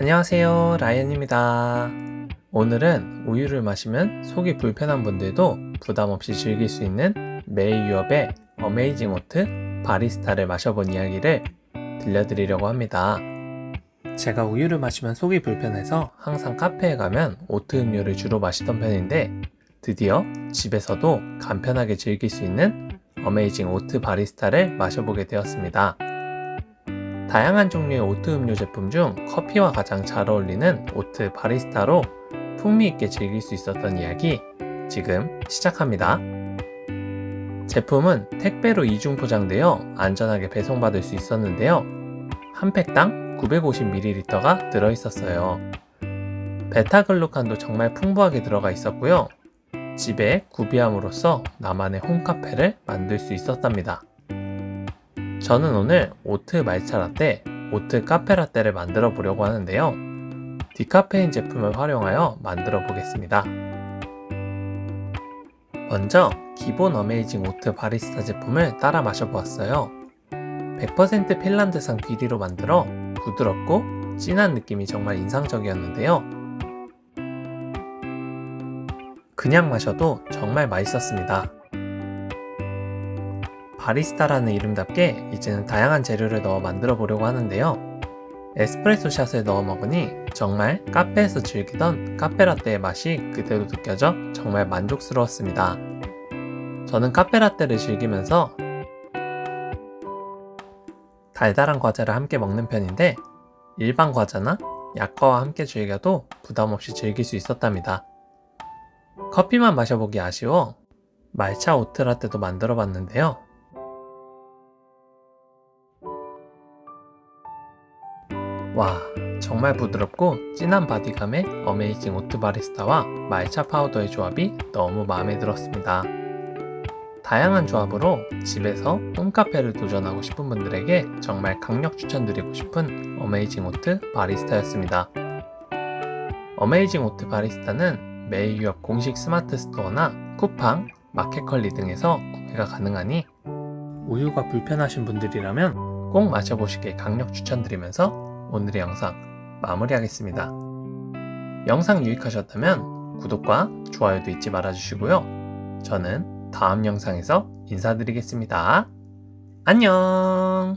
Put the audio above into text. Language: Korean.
안녕하세요. 라이언입니다. 오늘은 우유를 마시면 속이 불편한 분들도 부담 없이 즐길 수 있는 메이유업의 어메이징 오트 바리스타를 마셔본 이야기를 들려드리려고 합니다. 제가 우유를 마시면 속이 불편해서 항상 카페에 가면 오트 음료를 주로 마시던 편인데 드디어 집에서도 간편하게 즐길 수 있는 어메이징 오트 바리스타를 마셔보게 되었습니다. 다양한 종류의 오트 음료 제품 중 커피와 가장 잘 어울리는 오트 바리스타로 풍미있게 즐길 수 있었던 이야기 지금 시작합니다. 제품은 택배로 이중 포장되어 안전하게 배송받을 수 있었는데요. 한 팩당 950ml가 들어있었어요. 베타글루칸도 정말 풍부하게 들어가 있었고요. 집에 구비함으로써 나만의 홈카페를 만들 수 있었답니다. 저는 오늘 오트 말차 라떼, 오트 카페 라떼를 만들어 보려고 하는데요. 디카페인 제품을 활용하여 만들어 보겠습니다. 먼저 기본 어메이징 오트 바리스타 제품을 따라 마셔보았어요. 100% 핀란드산 비리로 만들어 부드럽고 진한 느낌이 정말 인상적이었는데요. 그냥 마셔도 정말 맛있었습니다. 바리스타라는 이름답게 이제는 다양한 재료를 넣어 만들어 보려고 하는데요. 에스프레소 샷을 넣어 먹으니 정말 카페에서 즐기던 카페라떼의 맛이 그대로 느껴져 정말 만족스러웠습니다. 저는 카페라떼를 즐기면서 달달한 과자를 함께 먹는 편인데 일반 과자나 약과와 함께 즐겨도 부담 없이 즐길 수 있었답니다. 커피만 마셔보기 아쉬워 말차 오트라떼도 만들어 봤는데요. 와, 정말 부드럽고 진한 바디감의 어메이징 오트 바리스타와 말차 파우더의 조합이 너무 마음에 들었습니다. 다양한 조합으로 집에서 홈카페를 도전하고 싶은 분들에게 정말 강력 추천드리고 싶은 어메이징 오트 바리스타였습니다. 어메이징 오트 바리스타는 메이유업 공식 스마트 스토어나 쿠팡, 마켓컬리 등에서 구매가 가능하니 우유가 불편하신 분들이라면 꼭 마셔보시길 강력 추천드리면서 오늘의 영상 마무리하겠습니다. 영상 유익하셨다면 구독과 좋아요도 잊지 말아주시고요. 저는 다음 영상에서 인사드리겠습니다. 안녕!